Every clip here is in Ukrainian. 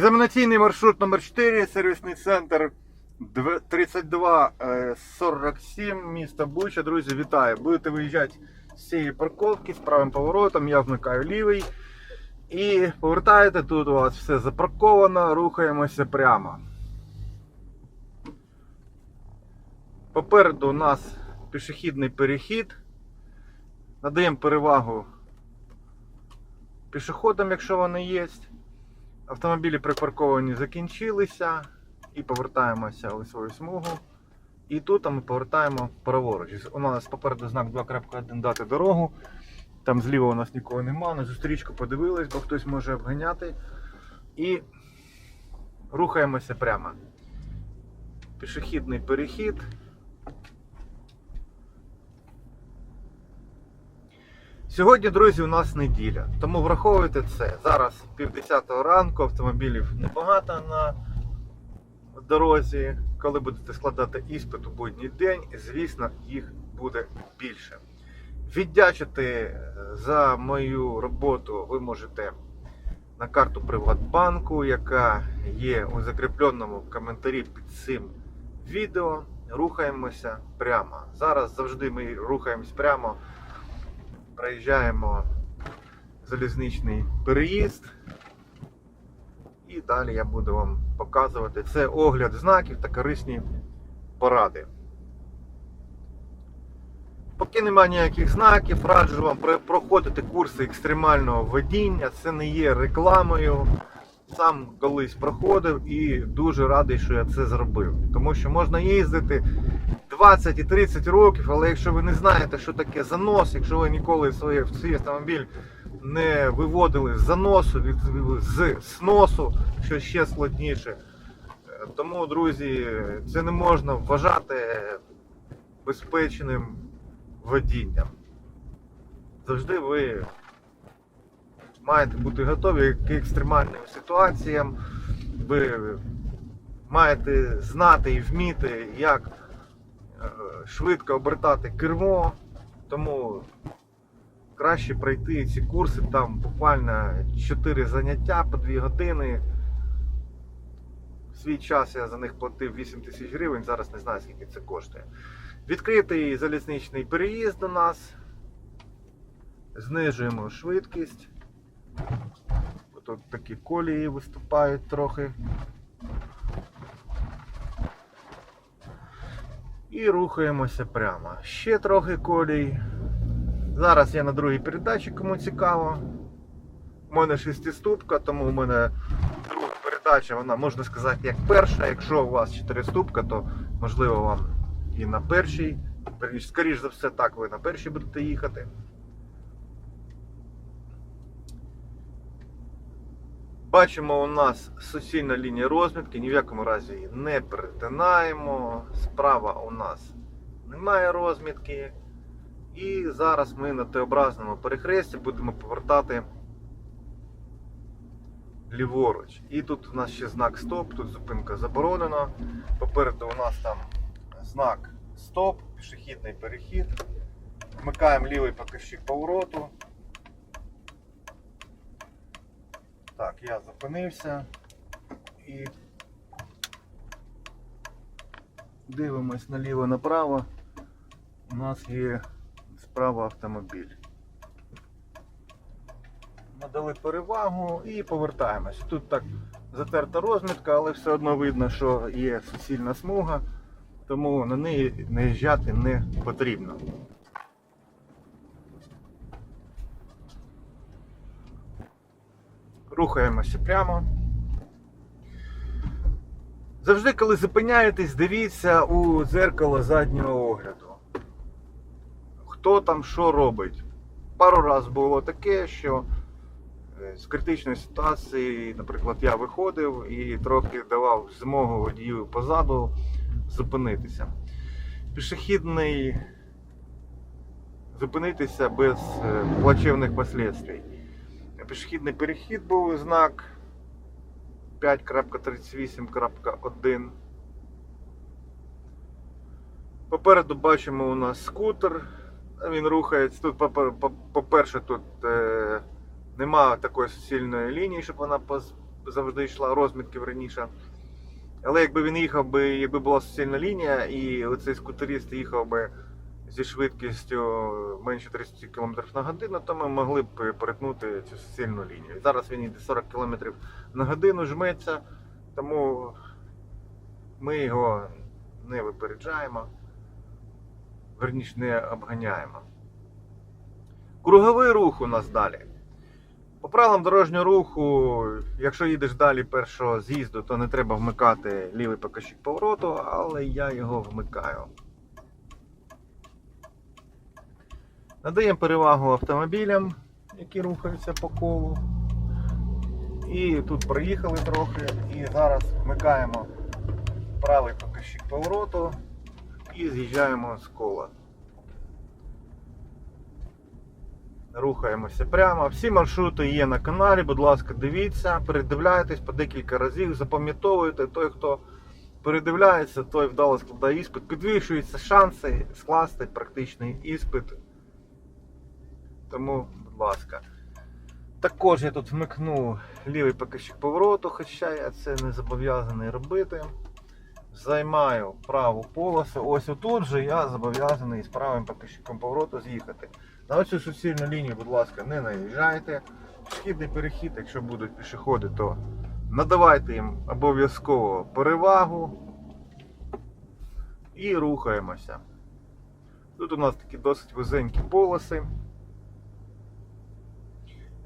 Екзаменаційний маршрут номер 4 сервісний центр 3247, місто Буча. Друзі, вітаю! Будете виїжджати з цієї парковки з правим поворотом, я вмикаю лівий. І повертаєте, тут у вас все запарковано, рухаємося прямо. Попереду у нас пішохідний перехід. Надаємо перевагу пішоходам, якщо вони є. Автомобілі припарковані закінчилися і повертаємося у свою смугу. І тут ми повертаємо праворуч. У нас попереду знак 2.1 дати дорогу. Там зліва у нас нікого нема, на зустрічку подивились, бо хтось може обганяти. І рухаємося прямо. Пішохідний перехід. Сьогодні, друзі, у нас неділя, тому враховуйте це. Зараз півдесятого ранку, автомобілів небагато на дорозі. Коли будете складати іспит у будній день, звісно, їх буде більше. Віддячити за мою роботу ви можете на карту Приватбанку, яка є у закріпленому коментарі під цим відео. Рухаємося прямо. Зараз завжди ми рухаємось прямо проїжджаємо залізничний переїзд. І далі я буду вам показувати. Це огляд знаків та корисні поради. Поки немає ніяких знаків, раджу вам проходити курси екстремального водіння. Це не є рекламою. Сам колись проходив і дуже радий, що я це зробив. Тому що можна їздити 20 і 30 років, але якщо ви не знаєте, що таке занос, якщо ви ніколи своє, свій автомобіль не виводили з заносу, від, з сносу, що ще складніше. е, Тому, друзі, це не можна вважати безпечним водінням. Завжди ви маєте бути готові к екстремальним ситуаціям. Ви маєте знати і вміти, як швидко обертати кермо, тому краще пройти ці курси, там буквально 4 заняття по 2 години. В свій час я за них платив 8 тисяч гривень, зараз не знаю скільки це коштує. Відкритий залізничний переїзд до нас. Знижуємо швидкість. Тут такі колії виступають трохи. І рухаємося прямо. Ще трохи колій. Зараз я на другій передачі, кому цікаво. У мене шестиступка, тому у мене друга передача, вона можна сказати як перша. Якщо у вас чотириступка, то можливо вам і на першій. Скоріше за все, так ви на першій будете їхати. Бачимо, у нас суцільна лінія розмітки, ні в якому разі її не перетинаємо. Справа у нас немає розмітки. І зараз ми на Т-образному перехресті будемо повертати ліворуч. І тут у нас ще знак стоп, тут зупинка заборонена. Попереду у нас там знак стоп, пішохідний перехід. Вмикаємо лівий показчик повороту. Так, я зупинився і дивимось наліво-направо. У нас є справа автомобіль. Надали перевагу і повертаємось. Тут так затерта розмітка, але все одно видно, що є суцільна смуга, тому на неї наїжджати не потрібно. Рухаємося прямо. Завжди, коли зупиняєтесь, дивіться у дзеркало заднього огляду. Хто там що робить. Пару разів було таке, що е, з критичної ситуації, наприклад, я виходив і трохи давав змогу водію позаду зупинитися. Пішохідний зупинитися без е, плачевних последствий. Пішохідний перехід був знак 5.38.1. Попереду бачимо у нас скутер. Він рухається. Тут, по- по-перше, тут е, немає такої суцільної лінії, щоб вона завжди йшла розмітків раніше. Але якби він їхав би, якби була суцільна лінія, і оцей скутерист їхав би зі швидкістю менше 30 км на годину, то ми могли б перетнути цю суцільну лінію. Зараз він йде 40 км на годину, жметься, тому ми його не випереджаємо, верніше не обганяємо. Круговий рух у нас далі. По правилам дорожнього руху, якщо їдеш далі першого з'їзду, то не треба вмикати лівий показчик повороту, але я його вмикаю. Надаємо перевагу автомобілям, які рухаються по колу. І тут проїхали трохи, і зараз вмикаємо правий показчик повороту і з'їжджаємо з кола. Рухаємося прямо. Всі маршрути є на каналі, будь ласка, дивіться, передивляйтесь по декілька разів, запам'ятовуйте, той, хто передивляється, той вдало складає іспит. Підвищуються шанси скласти практичний іспит. Тому, будь ласка. Також я тут вмикну лівий показчик повороту, хоча я це не зобов'язаний робити. Займаю праву полосу. Ось отут же я зобов'язаний з правим показчиком повороту з'їхати. На оцю суцільну лінію, будь ласка, не наїжджайте. Пішохідний перехід, якщо будуть пішоходи, то надавайте їм обов'язково перевагу і рухаємося. Тут у нас такі досить вузенькі полоси.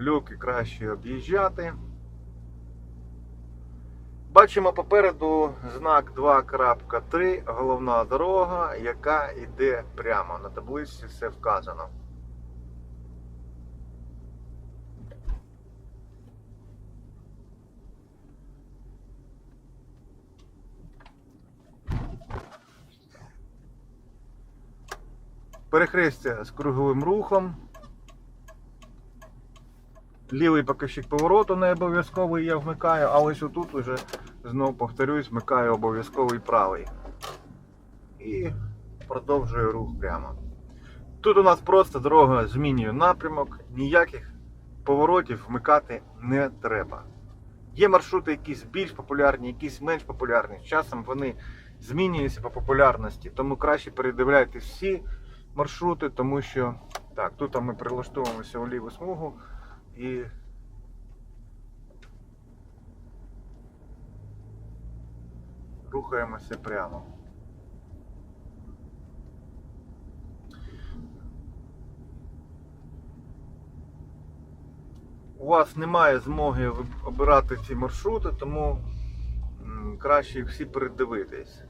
Люки краще об'їжджати. Бачимо попереду знак 2.3, головна дорога, яка йде прямо. На таблиці все вказано. Перехрестя з круговим рухом. Лівий показчик повороту не обов'язковий я вмикаю, а ось отут уже знову повторюсь, вмикаю обов'язковий правий. І продовжую рух прямо. Тут у нас просто дорога змінює напрямок, ніяких поворотів вмикати не треба. Є маршрути якісь більш популярні, якісь менш популярні. З часом вони змінюються по популярності, тому краще передивляйте всі маршрути, тому що так, тут ми прилаштовуємося у ліву смугу і рухаємося прямо. У вас немає змоги обирати ці маршрути, тому краще їх всі передивитись.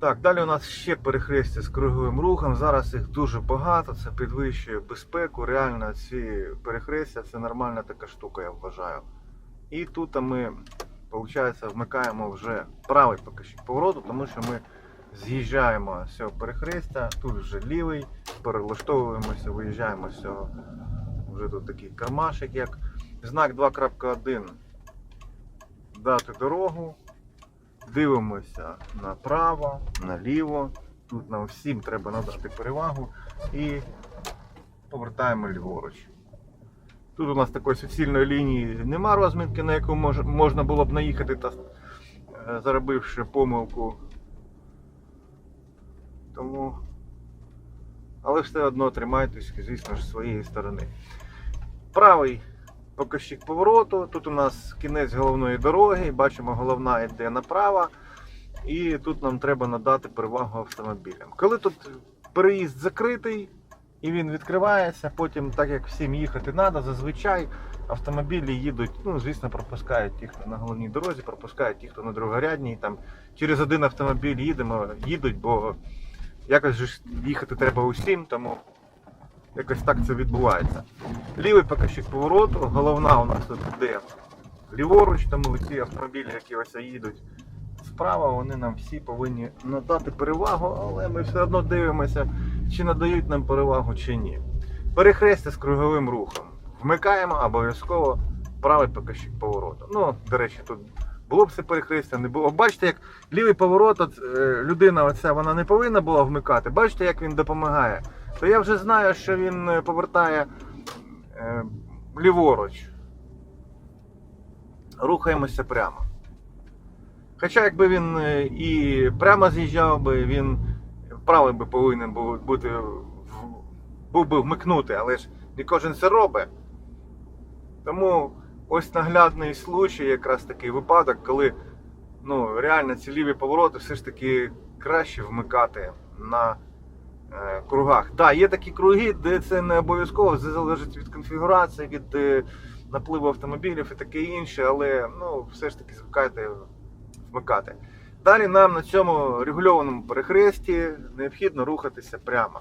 Так, далі у нас ще перехрестя з круговим рухом. Зараз їх дуже багато, це підвищує безпеку. Реально ці перехрестя це нормальна така штука, я вважаю. І тут ми, виходить, вмикаємо вже правий показчик повороту, тому що ми з'їжджаємо з цього перехрестя, тут вже лівий, перелаштовуємося, виїжджаємо з цього. Вже тут такий кармашик, як знак 2.1. Дати дорогу. Дивимося направо, наліво. Тут нам всім треба надати перевагу і повертаємо ліворуч. Тут у нас такої суцільної лінії нема розмітки, на яку мож, можна було б наїхати, та, е, заробивши помилку. Тому. Але все одно тримайтесь, звісно ж, своєї сторони. Правий показчик повороту. Тут у нас кінець головної дороги. Бачимо, головна йде направо. І тут нам треба надати перевагу автомобілям. Коли тут переїзд закритий і він відкривається, потім, так як всім їхати треба, зазвичай автомобілі їдуть, ну, звісно, пропускають ті, хто на головній дорозі, пропускають ті, хто на другорядній. Там через один автомобіль їдемо, їдуть, бо якось же їхати треба усім, тому якось так це відбувається. Лівий показчик повороту, головна у нас тут йде ліворуч, тому ці автомобілі, які ось їдуть справа, вони нам всі повинні надати перевагу, але ми все одно дивимося, чи надають нам перевагу, чи ні. Перехрестя з круговим рухом. Вмикаємо обов'язково правий показчик повороту. Ну, до речі, тут було б це перехрестя, не було. Бачите, як лівий поворот, от, е, людина оця, вона не повинна була вмикати. Бачите, як він допомагає. То я вже знаю, що він е, повертає е, ліворуч. рухаємося прямо. Хоча якби він е, і прямо з'їжджав би, він правий би повинен був бути був би вмикнути, але ж не кожен це робить. Тому ось наглядний случай, якраз такий випадок, коли ну, реально ці ліві повороти все ж таки краще вмикати на е, кругах. Так, да, є такі круги, де це не обов'язково, це залежить від конфігурації, від е, напливу автомобілів і таке інше, але ну, все ж таки звикайте вмикати. Далі нам на цьому регульованому перехресті необхідно рухатися прямо.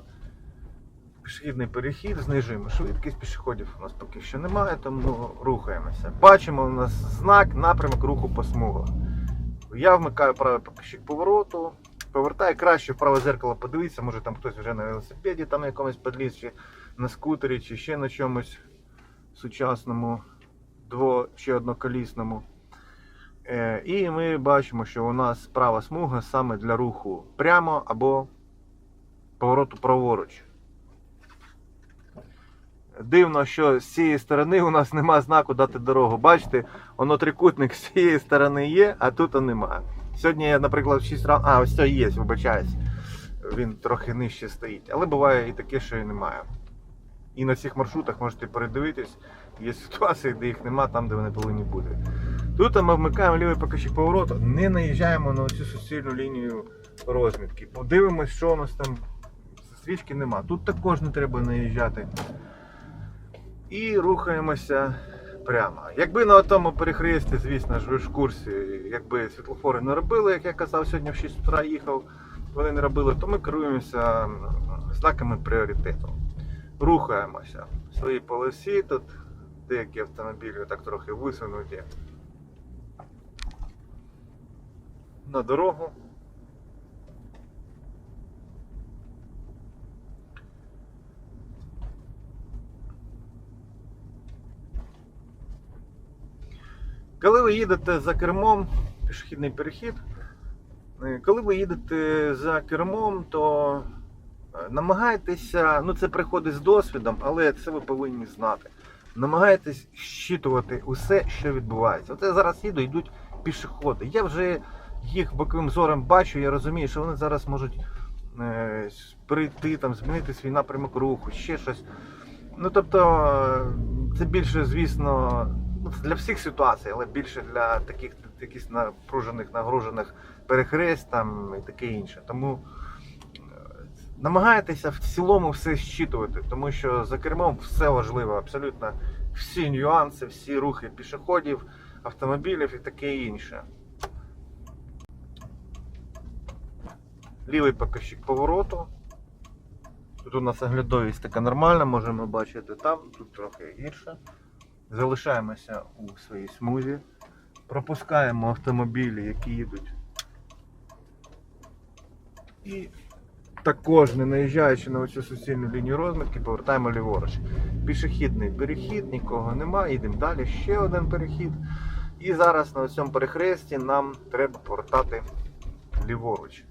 Пішохідний перехід, знижуємо швидкість пішоходів. У нас поки що немає, тому рухаємося. Бачимо, у нас знак, напрямок руху по смугах. Я вмикаю правий покажчик повороту, повертаю краще в праве зеркало подивитися, може там хтось вже на велосипеді, там якомусь підліз, чи на скутері, чи ще на чомусь сучасному, дво чи одноколісному. Е, І ми бачимо, що у нас права смуга саме для руху прямо або повороту праворуч. Дивно, що з цієї сторони у нас нема знаку дати дорогу. Бачите, воно трикутник з цієї сторони є, а тут немає. Сьогодні я, наприклад, в 6 разів. А, ось це є, вибачаюсь. Він трохи нижче стоїть. Але буває і таке, що і немає. І на цих маршрутах можете передивитись, є ситуації, де їх нема, там, де вони повинні бути. Тут ми вмикаємо лівий покажчик повороту, не наїжджаємо на цю суцільну лінію розмітки. Подивимось, що у нас там стрічки нема. Тут також не треба наїжджати. І рухаємося прямо. Якби на тому перехресті, звісно ж, ви в курсі, якби світлофори не робили, як я казав, сьогодні в 6 утра їхав, вони не робили, то ми керуємося знаками пріоритету. Рухаємося в своїй полосі. Тут деякі автомобілі так трохи висунуті на дорогу. Коли ви їдете за кермом, пішохідний перехід, е, коли ви їдете за кермом, то е, намагайтеся, ну це приходить з досвідом, але це ви повинні знати. Намагайтесь щитувати усе, що відбувається. Я зараз їду, йдуть пішоходи. Я вже їх боковим зором бачу, я розумію, що вони зараз можуть е, прийти, там, змінити свій напрямок руху, ще щось. Ну тобто, е, це більше, звісно, для всіх ситуацій, але більше для таких якісь напружених, нагружених перехрест і таке інше. Тому е, намагайтеся в цілому все щитувати, тому що за кермом все важливо, абсолютно всі нюанси, всі рухи пішоходів, автомобілів і таке інше. Лівий покажчик повороту. Тут у нас оглядовість така нормальна, можемо бачити там, тут трохи гірше. Залишаємося у своїй смузі. Пропускаємо автомобілі, які їдуть. І також, не наїжджаючи на оцю суцільну лінію розмітки, повертаємо ліворуч. Пішохідний перехід, нікого немає, їдемо далі, ще один перехід. І зараз на цьому перехресті нам треба повертати ліворуч.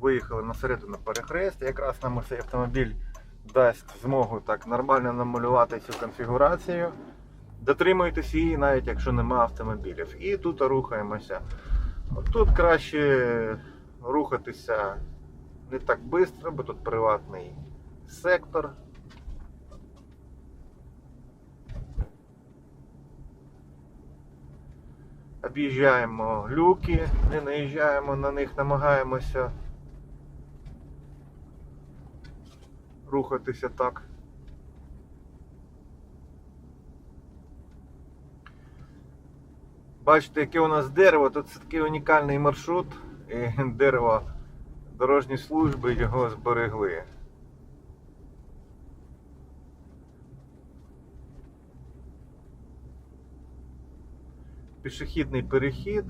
Виїхали на середину перехрест, якраз нам цей автомобіль дасть змогу так нормально намалювати цю конфігурацію. Дотримуйтесь її, навіть якщо немає автомобілів. І тут рухаємося. Тут краще рухатися не так швидко, бо тут приватний сектор. Об'їжджаємо люки, не наїжджаємо на них, намагаємося рухатися так. Бачите, яке у нас дерево, тут це такий унікальний маршрут. І дерево дорожні служби його зберегли. Пішохідний перехід.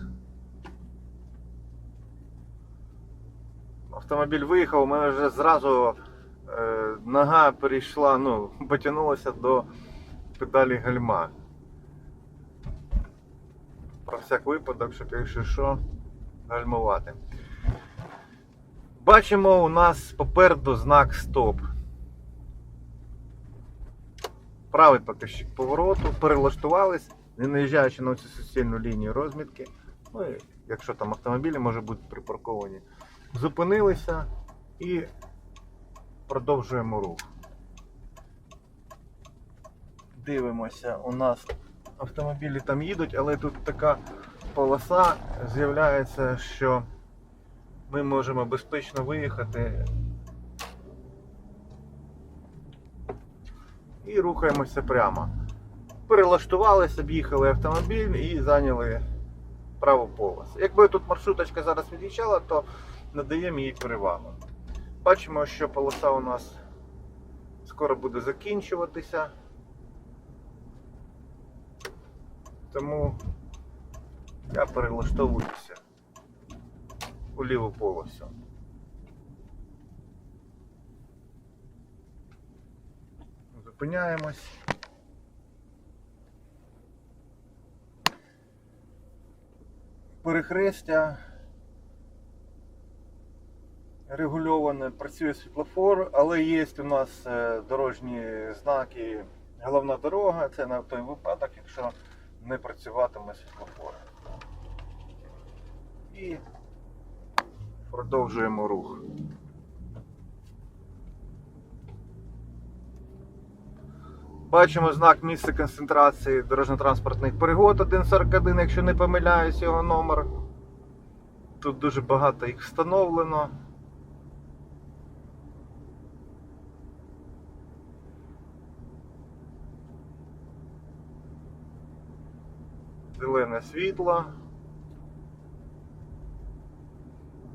Автомобіль виїхав, у мене вже зразу нога перейшла, ну, потягнулася до педалі гальма. Про всяк випадок, щоб якщо що, гальмувати. Бачимо у нас попереду знак стоп. правий показчик повороту, перелаштувались, не наїжджаючи на цю суцільну лінію розмітки. Ну, і якщо там автомобілі може бути припарковані, зупинилися і продовжуємо рух. Дивимося, у нас автомобілі там їдуть, але тут така полоса з'являється, що ми можемо безпечно виїхати і рухаємося прямо. Перелаштувалися, об'їхали автомобіль і зайняли праву полосу. Якби тут маршруточка зараз від'їжджала, то надаємо їй перевагу. Бачимо, що полоса у нас скоро буде закінчуватися. Тому я перелаштовуюся у ліву полосу. Зупиняємось. Перехрестя регульоване, працює світлофор, але є у нас е, дорожні знаки головна дорога, це на той випадок, якщо не працюватиме світлофор. І продовжуємо рух. Бачимо знак місця концентрації дорожньо-транспортних пригод 141, якщо не помиляюсь його номер. Тут дуже багато їх встановлено.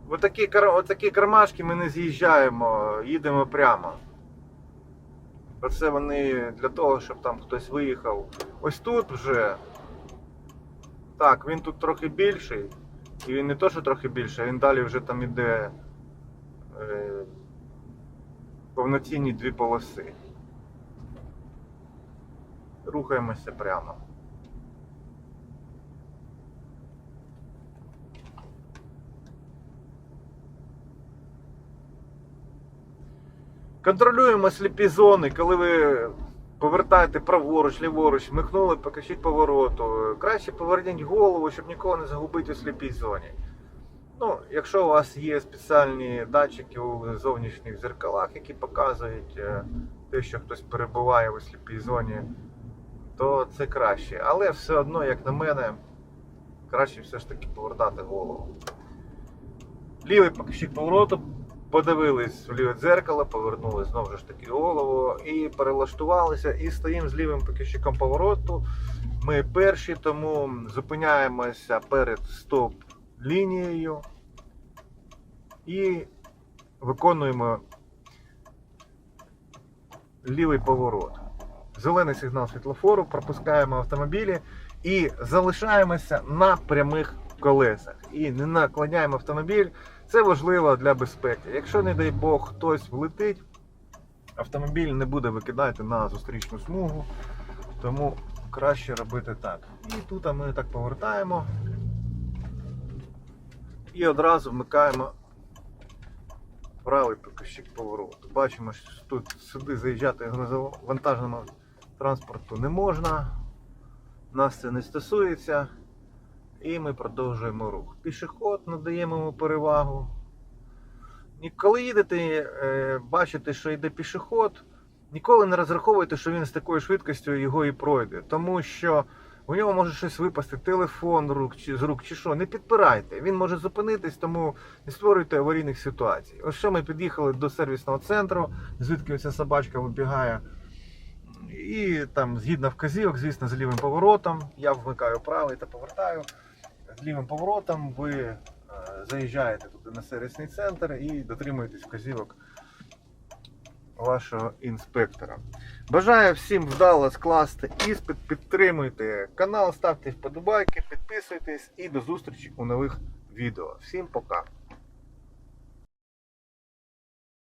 В отакі, отакі кармашки ми не з'їжджаємо, їдемо прямо. Оце вони для того, щоб там хтось виїхав. Ось тут вже. Так, він тут трохи більший. І він не то, що трохи більший, він далі вже там іде е, повноцінні дві полоси. Рухаємося прямо. Контролюємо сліпі зони, коли ви повертаєте праворуч, ліворуч, вмикнули, покажіть повороту. Краще поверніть голову, щоб нікого не загубити у сліпій зоні. Ну, якщо у вас є спеціальні датчики у зовнішніх зеркалах, які показують е, те, що хтось перебуває у сліпій зоні, то це краще. Але все одно, як на мене, краще все ж таки повертати голову. Лівий покажчик повороту, подивились в ліве дзеркало, повернули знову ж таки голову і перелаштувалися, і стоїмо з лівим покажчиком повороту. Ми перші, тому зупиняємося перед стоп лінією і виконуємо лівий поворот. Зелений сигнал світлофору, пропускаємо автомобілі і залишаємося на прямих колесах. І не наклоняємо автомобіль. Це важливо для безпеки. Якщо, не дай Бог, хтось влетить, автомобіль не буде викидати на зустрічну смугу, тому краще робити так. І тут ми так повертаємо і одразу вмикаємо правий показчик повороту. Бачимо, що тут сюди заїжджати грузовантажному транспорту не можна. Нас це не стосується. І ми продовжуємо рух. Пішоход надаємо йому перевагу. І коли їдете, е, бачите, що йде пішоход, ніколи не розраховуйте, що він з такою швидкістю його і пройде. Тому що у нього може щось випасти, телефон з рук чи що. Не підпирайте. Він може зупинитись, тому не створюйте аварійних ситуацій. Ось що ми під'їхали до сервісного центру, звідки ця собачка вибігає. І там, згідно вказівок, звісно, з лівим поворотом, я вмикаю правий та повертаю. Лівим поворотом ви е, заїжджаєте туди на сервісний центр і дотримуєтесь вказівок вашого інспектора. Бажаю всім вдало скласти іспит, підтримуйте канал, ставте вподобайки, підписуйтесь і до зустрічі у нових відео. Всім пока!